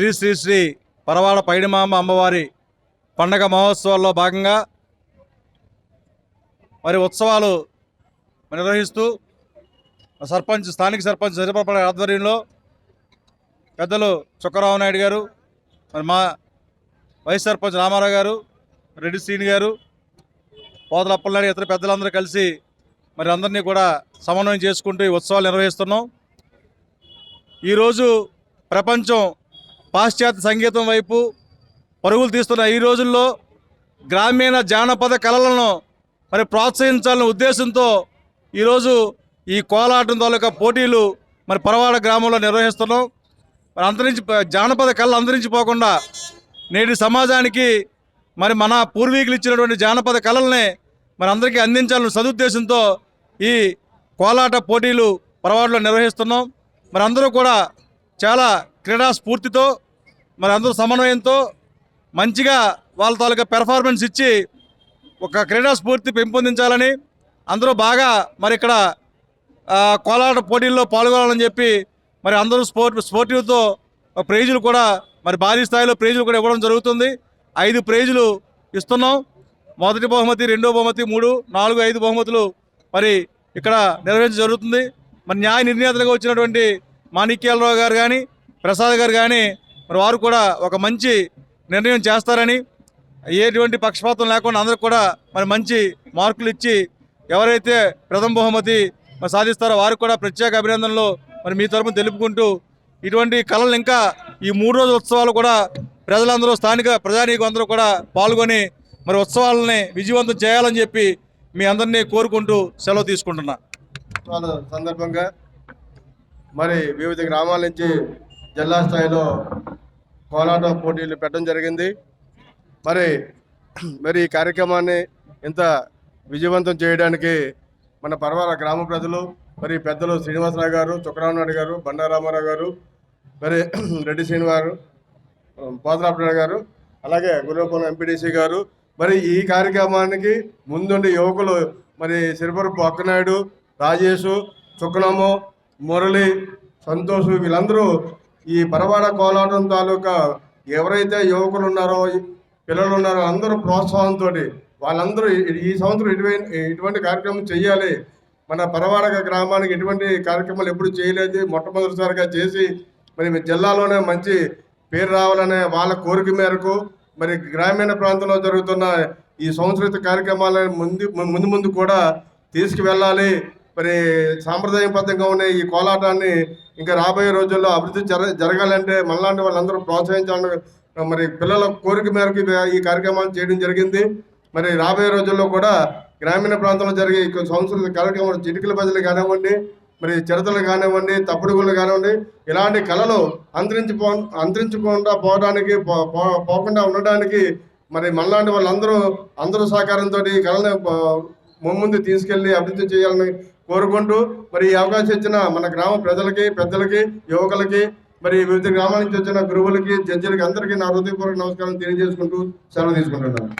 శ్రీ శ్రీ శ్రీ పరవాడ పైడిమాంబ అమ్మవారి పండగ మహోత్సవాల్లో భాగంగా మరి ఉత్సవాలు నిర్వహిస్తూ సర్పంచ్ స్థానిక సర్పంచ్ సరిపడ ఆధ్వర్యంలో పెద్దలు చుక్కరావు నాయుడు గారు మరి మా వైస్ సర్పంచ్ రామారావు గారు రెడ్డి శ్రీని గారు పోతల అప్పలనాయుడు ఇతర పెద్దలందరూ కలిసి మరి అందరినీ కూడా సమన్వయం చేసుకుంటూ ఈ ఉత్సవాలు నిర్వహిస్తున్నాం. ఈరోజు ప్రపంచం పాశ్చాత్య సంగీతం వైపు పరుగులు తీస్తున్న ఈ రోజుల్లో గ్రామీణ జానపద కళలను మరి ప్రోత్సహించాలనే ఉద్దేశంతో ఈరోజు ఈ కోలాటం తాలూకా పోటీలు మరి పరవాడ గ్రామంలో నిర్వహిస్తున్నాం. మరి అంతరించి జానపద కళలు అంతరించిపోకుండా నేటి సమాజానికి మరి మన పూర్వీకులు ఇచ్చినటువంటి జానపద కళల్ని మరి అందరికీ అందించాలని సదుద్దేశంతో ఈ కోలాట పోటీలు పరవాడలో నిర్వహిస్తున్నాం. మరి అందరూ కూడా చాలా క్రీడా స్ఫూర్తితో మరి అందరూ సమన్వయంతో మంచిగా వాళ్ళ తాలూకా పెర్ఫార్మెన్స్ ఇచ్చి ఒక క్రీడా స్ఫూర్తి పెంపొందించాలని అందరూ బాగా మరి ఇక్కడ కోలాట పోటీల్లో పాల్గొనాలని చెప్పి మరి అందరూ స్పోర్ట్ స్పోర్టివ్తో ప్రైజులు కూడా మరి భారీ స్థాయిలో ప్రైజులు కూడా ఇవ్వడం జరుగుతుంది. ఐదు ప్రైజులు ఇస్తున్నాం. మొదటి బహుమతి రెండో బహుమతి మూడు నాలుగు ఐదు బహుమతులు మరి ఇక్కడ నిర్వహించడం జరుగుతుంది. మరి న్యాయ నిర్ణేతలుగా వచ్చినటువంటి మాణిక్యాలరావు గారు కానీ ప్రసాద్ గారు కానీ మరి వారు కూడా ఒక మంచి నిర్ణయం చేస్తారని ఎటువంటి పక్షపాతం లేకుండా అందరికి కూడా మరి మంచి మార్కులు ఇచ్చి ఎవరైతే ప్రథమ బహుమతి మరి సాధిస్తారో వారికి కూడా ప్రత్యేక అభినందనలు మరి మీ తరపున తెలుపుకుంటూ ఇటువంటి కళలు ఇంకా ఈ మూడు రోజుల ఉత్సవాలు కూడా ప్రజలందరూ స్థానిక ప్రజానీకులందరూ కూడా పాల్గొని మరి ఉత్సవాలని విజయవంతం చేయాలని చెప్పి మీ అందరినీ కోరుకుంటూ సెలవు తీసుకుంటున్నా. సందర్భంగా మరి వివిధ గ్రామాల నుంచి జిల్లా స్థాయిలో కోలాట పోటీలు పెట్టడం జరిగింది. మరి మరి ఈ కార్యక్రమాన్ని ఇంత విజయవంతం చేయడానికి మన పర్వాల గ్రామ ప్రజలు మరి పెద్దలు శ్రీనివాసరావు గారు చుక్కరామనాయుడు గారు బండారామారావు గారు మరి రెడ్డి శ్రీనివారు పోతరాపనాయుడు గారు అలాగే గురువపల్లి ఎంపీడీసీ గారు మరి ఈ కార్యక్రమానికి ముందుండి యువకులు మరి సిరిపురపు అక్కనాయుడు రాజేషు చుక్కనమ్మ మురళి సంతోష్ వీళ్ళందరూ ఈ పరవాడ కోలాటం తాలూకా ఎవరైతే యువకులు ఉన్నారో పిల్లలు ఉన్నారో అందరూ ప్రోత్సాహంతో వాళ్ళందరూ ఈ- సంవత్సరం ఇటువంటి ఇటువంటి కార్యక్రమం చేయాలి మన పరవాడ గ్రామానికి ఎటువంటి కార్యక్రమాలు ఎప్పుడు చేయలేదు. మొట్టమొదటిసారిగా చేసి మరి మీ జిల్లాలోనే మంచి పేరు రావాలనే వాళ్ళ కోరిక మేరకు మరి గ్రామీణ ప్రాంతంలో జరుగుతున్న ఈ సంస్కృతి కార్యక్రమాలను ముందు ముందు ముందు కూడా తీసుకువెళ్ళాలి. మరి సాంప్రదాయబద్ధంగా ఉన్న ఈ కోలాటాన్ని ఇంకా రాబోయే రోజుల్లో అభివృద్ధి జర జరగాలంటే మనలాంటి వాళ్ళందరూ ప్రోత్సహించాలని మరి పిల్లల కోరిక మేరకు ఈ కార్యక్రమాలు చేయడం జరిగింది. మరి రాబోయే రోజుల్లో కూడా గ్రామీణ ప్రాంతంలో జరిగే ఈ సంస్కృతి కార్యక్రమాలు చిటికల బజలు కానివ్వండి మరి చిరతలు కానివ్వండి తప్పుడుగులు కానివ్వండి ఇలాంటి కళలు అంతరించిపో అంతరించకుండా పోవడానికి పో- పో- పోకుండా ఉండడానికి మరి మనలాంటి వాళ్ళందరూ అందరూ సహకారంతో ఈ కళను ముందు తీసుకెళ్ళి అభివృద్ధి చేయాలని కోరుకుంటూ మరి ఈ అవకాశం ఇచ్చిన మన గ్రామ ప్రజలకి పెద్దలకి యువకులకి మరి వివిధ గ్రామాల నుంచి వచ్చిన గురువులకి జడ్జిలకి అందరికీ నా హృదయపూర్వక నమస్కారం తెలియజేసుకుంటూ సెలవు తీసుకుంటున్నాను.